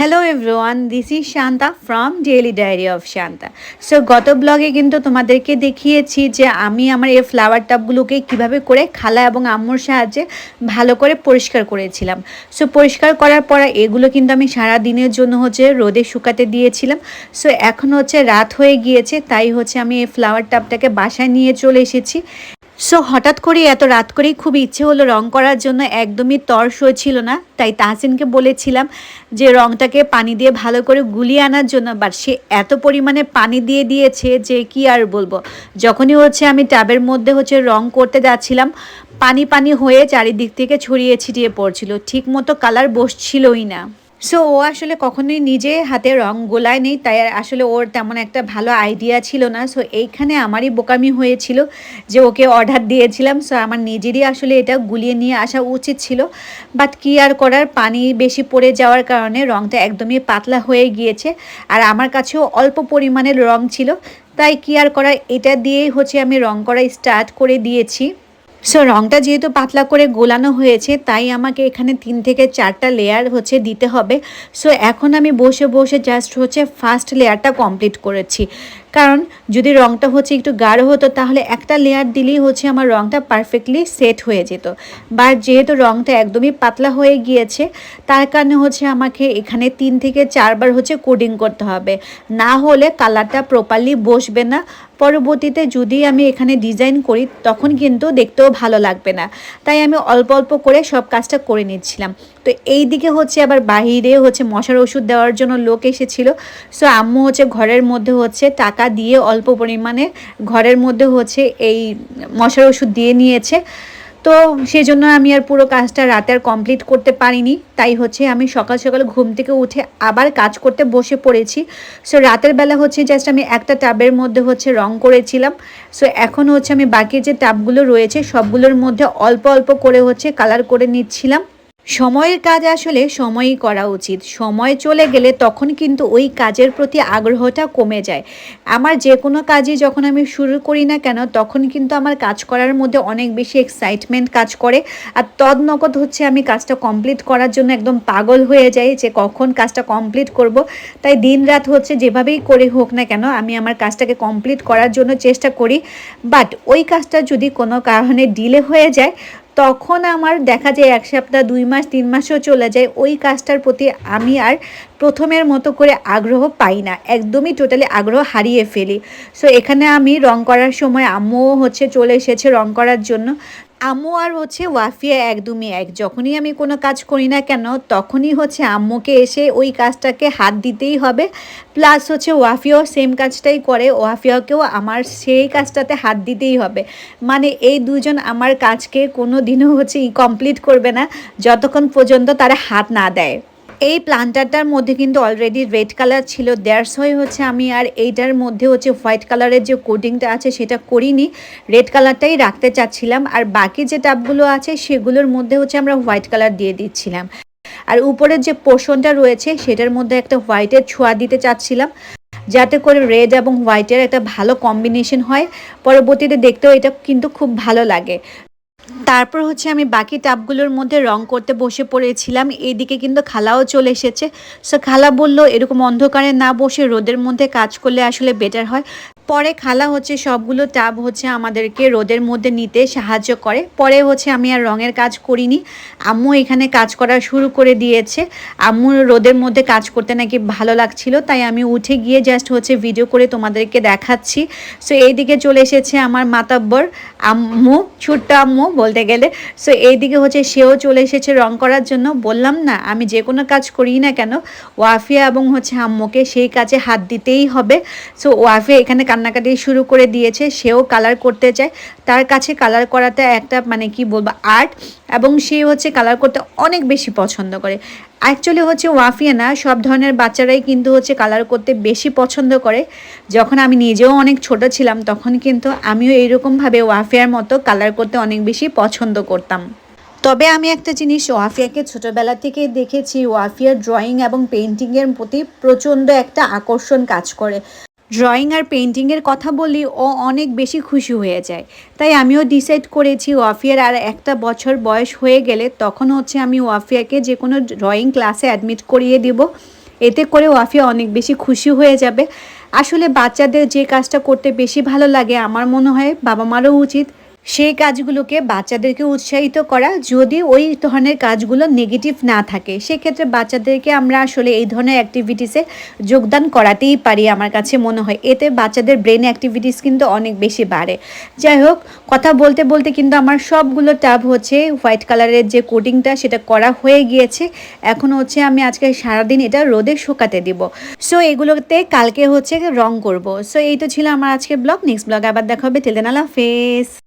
Hello everyone this is Shanta from daily diary of Shanta so গত ব্লগে কিন্তু তোমাদেরকে দেখিয়েছি যে আমি আমার এই ফ্লাওয়ার টাবগুলোকে কীভাবে করে খালা এবং আম্মুর সাহায্যে ভালো করে পরিষ্কার করেছিলাম। সো পরিষ্কার করার পর এগুলো কিন্তু আমি সারা দিনের জন্য হচ্ছে রোদে শুকাতে দিয়েছিলাম। সো এখন হচ্ছে রাত হয়ে গিয়েছে, তাই হচ্ছে আমি এই ফ্লাওয়ার টাবটাকে বাসায় নিয়ে চলে এসেছি। সো হঠাৎ করে এত রাত করেই খুব ইচ্ছে হলো রং করার জন্য একদমই তর্স হয়েছিল না। তাই তাহসিনকে বলেছিলাম যে রংটাকে পানি দিয়ে ভালো করে গুলিয়ে আনার জন্য বাট সে এত পরিমাণে পানি দিয়ে দিয়েছে যে কি আর বলব। যখনই হচ্ছে আমি ট্যাবের মধ্যে হচ্ছে রং করতে যাচ্ছিলাম, পানি পানি হয়ে চারিদিক থেকে ছড়িয়ে ছিটিয়ে পড়ছিল। ঠিক মতো কালার বসছিলই না। সো ও আসলে কখনোই নিজে হাতে রং গোলায় নেই, তাই আসলে ওর তেমন একটা ভালো আইডিয়া ছিল না। সো এইখানে আমারই বোকামি হয়েছিল যে ওকে অর্ডার দিয়েছিলাম। সো আমার নিজেরই আসলে এটা গুলিয়ে নিয়ে আসা উচিত ছিল। বাট কি আর করার? পানি বেশি পড়ে যাওয়ার কারণে রংটা একদমই পাতলা হয়ে গিয়েছে। আর আমার কাছেও অল্প পরিমাণের রং ছিল। তাই কি আর করার এটা দিয়েই হচ্ছে আমি রং করা স্টার্ট করে দিয়েছি। সো রংটা যেহেতু পাতলা করে গোলানো হয়েছে, তাই আমাকে এখানে তিন থেকে চারটা লেয়ার হচ্ছে দিতে হবে। সো এখন আমি বসে বসে জাস্ট হচ্ছে ফার্স্ট লেয়ারটা কমপ্লিট করেছি। কারণ যদি রংটা হচ্ছে একটু গাঢ় হতো, তাহলে একটা লেয়ার দিলেই হচ্ছে আমার রংটা পারফেক্টলি সেট হয়ে যেত। বাট যেহেতু রংটা একদমই পাতলা হয়ে গিয়েছে, তার কারণে হচ্ছে আমাকে এখানে তিন থেকে চারবার হচ্ছে কোডিং করতে হবে। না হলে কালারটা প্রপারলি বসবে না। পরবর্তীতে যদি আমি এখানে ডিজাইন করি, তখন কিন্তু দেখতেও ভালো লাগবে না। তাই আমি অল্প অল্প করে সব কাজটা করে নিচ্ছিলাম। তো এই দিকে হচ্ছে আবার বাহিরে হচ্ছে মশার ওষুধ দেওয়ার জন্য লোক এসেছিল। সো আম্মু হচ্ছে ঘরের মধ্যে হচ্ছে টাকা দিয়ে অল্প পরিমাণে ঘরের মধ্যে হচ্ছে এই মশার ওষুধ দিয়ে নিয়েছে। তো সেই জন্য আমি আর পুরো কাজটা রাতে আর কমপ্লিট করতে পারিনি। তাই হচ্ছে আমি সকাল সকাল ঘুম থেকে উঠে আবার কাজ করতে বসে পড়েছি। সো রাতের বেলা হচ্ছে জাস্ট আমি একটা টাবের মধ্যে হচ্ছে রং করেছিলাম। সো এখন হচ্ছে আমি বাকি যে টাবগুলো রয়েছে সবগুলোর মধ্যে অল্প অল্প করে হচ্ছে কালার করে নিচ্ছিলাম। সময়ের কাজ আসলে সময়ই করা উচিত। সময় চলে গেলে তখন কিন্তু ওই কাজের প্রতি আগ্রহটা কমে যায়। আমার যে কোনো কাজই যখন আমি শুরু করি না কেন, তখন কিন্তু আমার কাজ করার মধ্যে অনেক বেশি এক্সাইটমেন্ট কাজ করে। আর তদনকদ হচ্ছে আমি কাজটা কমপ্লিট করার জন্য একদম পাগল হয়ে যাই যে কখন কাজটা কমপ্লিট করব। তাই দিন রাত হচ্ছে যেভাবেই করে হোক না কেন, আমি আমার কাজটাকে কমপ্লিট করার জন্য চেষ্টা করি। বাট ওই কাজটা যদি কোনো কারণে ডিলে হয়ে যায় তখন আমার দেখা যায় এক সপ্তাহ, দুই মাস, তিন মাসও চলে যায়। ওই কাজটার প্রতি আমি আর প্রথমের মতো করে আগ্রহ পাই না। একদমই টোটালি আগ্রহ হারিয়ে ফেলি। সো এখানে আমি রং করার সময় আম্মুও হচ্ছে চলে এসেছে রং করার জন্য। আম্মু আর হচ্ছে ওয়াফিয়া একদমই এক। যখনই আমি কোনো কাজ করি না কেন, তখনই হচ্ছে আম্মুকে এসে ওই কাজটাকে হাত দিতেই হবে। প্লাস হচ্ছে ওয়াফিয়াও সেম কাজটাই করে, ওয়াফিয়াকেও আমার সেই কাজটাতে হাত দিতেই হবে। মানে এই দুজন আমার কাজকে কোনো দিনও হচ্ছে কমপ্লিট করবে না, যতক্ষণ পর্যন্ত তারা হাত না দেয়। এই প্লান্টারটার মধ্যে কিন্তু অলরেডি রেড কালার ছিল। দ্যাটস হয়ে হচ্ছে আমি আর এইটার মধ্যে হচ্ছে হোয়াইট কালারের যে কোটিংটা আছে সেটা করিনি। রেড কালারটাই রাখতে চাচ্ছিলাম। আর বাকি যে টাবগুলো আছে সেগুলোর মধ্যে হচ্ছে আমরা হোয়াইট কালার দিয়ে দিচ্ছিলাম। আর উপরের যে পোর্শনটা রয়েছে সেটার মধ্যে একটা হোয়াইটের ছোঁয়া দিতে চাচ্ছিলাম। যাতে করে রেড এবং হোয়াইটের একটা ভালো কম্বিনেশন হয়। পরবর্তীতে দেখতেও এটা কিন্তু খুব ভালো লাগে। তারপর হচ্ছে আমি বাকি টাবগুলোর মধ্যে রং করতে বসে পড়েছিলাম। এইদিকে কিন্তু খালাও চলে এসেছে। সো খালা বলল, এরকম অন্ধকারে না বসে রোদের মধ্যে কাজ করলে আসলে বেটার হয়। পরে খালা হচ্ছে সবগুলো টাব হচ্ছে আমাদেরকে রোদের মধ্যে নিতে সাহায্য করে। পরে হচ্ছে আমি আর রঙের কাজ করিনি। আম্মু এখানে কাজ করা শুরু করে দিয়েছে। আম্মু রোদের মধ্যে কাজ করতে নাকি ভালো লাগছিল, তাই আমি উঠে গিয়ে জাস্ট হচ্ছে ভিডিও করে তোমাদেরকে দেখাচ্ছি। সো এইদিকে চলে এসেছে আমার মাতাব্বর আম্মু, ছোট্ট আম্মু বলতে গেলে। সো এইদিকে হচ্ছে সেও চলে এসেছে রং করার জন্য। বললাম, না, আমি যে কোনো কাজ করি না কেন? ওয়াফিয়া এবং হচ্ছে আম্মুকে সেই কাজে হাত দিতেই হবে। সো ওয়াফিয়া এখানে কান্নাকাটি শুরু করে দিয়েছে, সেও কালার করতে চায়। তার কাছে কালার করাতে একটা মানে কি বলব আর্ট এবং সে হচ্ছে কালার করতে অনেক বেশি পছন্দ করে। অ্যাকচুয়ালি হচ্ছে ওয়াফিয়া না, সব ধরনের বাচ্চারাই কিন্তু হচ্ছে কালার করতে বেশি পছন্দ করে। যখন আমি নিজেও অনেক ছোট ছিলাম, তখন কিন্তু আমিও এইরকমভাবে ওয়াফিয়ার মতো কালার করতে অনেক বেশি পছন্দ করতাম। তবে আমি একটা জিনিস ওয়াফিয়াকে ছোটোবেলা থেকে দেখেছি, ওয়াফিয়ার ড্রয়িং এবং পেন্টিংয়ের প্রতি প্রচণ্ড একটা আকর্ষণ কাজ করে। ড্রয়িং আর পেন্টিংয়ের কথা বলি ও অনেক বেশি খুশি হয়ে যায়। তাই আমিও ডিসাইড করেছি ওয়াফিয়ার আর একটা বছর বয়স হয়ে গেলে তখন হচ্ছে আমি ওয়াফিয়াকে যে কোনো ড্রয়িং ক্লাসে অ্যাডমিট করিয়ে দিব। এতে করে ওয়াফিয়া অনেক বেশি খুশি হয়ে যাবে। আসলে বাচ্চাদের যে কাজটা করতে বেশি ভালো লাগে, আমার মনে হয় বাবা মারও উচিত। সেই কাজগুলোকে বাচ্চাদেরকে উৎসাহিত করা যদি ওই ধরনের কাজগুলো নেগেটিভ না থাকে। সেক্ষেত্রে বাচ্চাদেরকে আমরা আসলে এই ধরনের অ্যাক্টিভিটিসে যোগদান করাতেই পারি আমার কাছে মনে হয়। এতে বাচ্চাদের ব্রেন অ্যাক্টিভিটিস কিন্তু অনেক বেশি বাড়ে। যাই হোক, কথা বলতে বলতে কিন্তু আমার সবগুলো ট্যাব হচ্ছে হোয়াইট কালারের যে কোটিংটা সেটা করা হয়ে গিয়েছে। এখন হচ্ছে আমি আজকে সারাদিন এটা রোদে শুকাতে দিব। সো এগুলোতে কালকে হচ্ছে রং করব। সো এই তো ছিল আমার আজকের ব্লগ নেক্সট ব্লগ আবার দেখা হবে। টেলেন আলা ফেস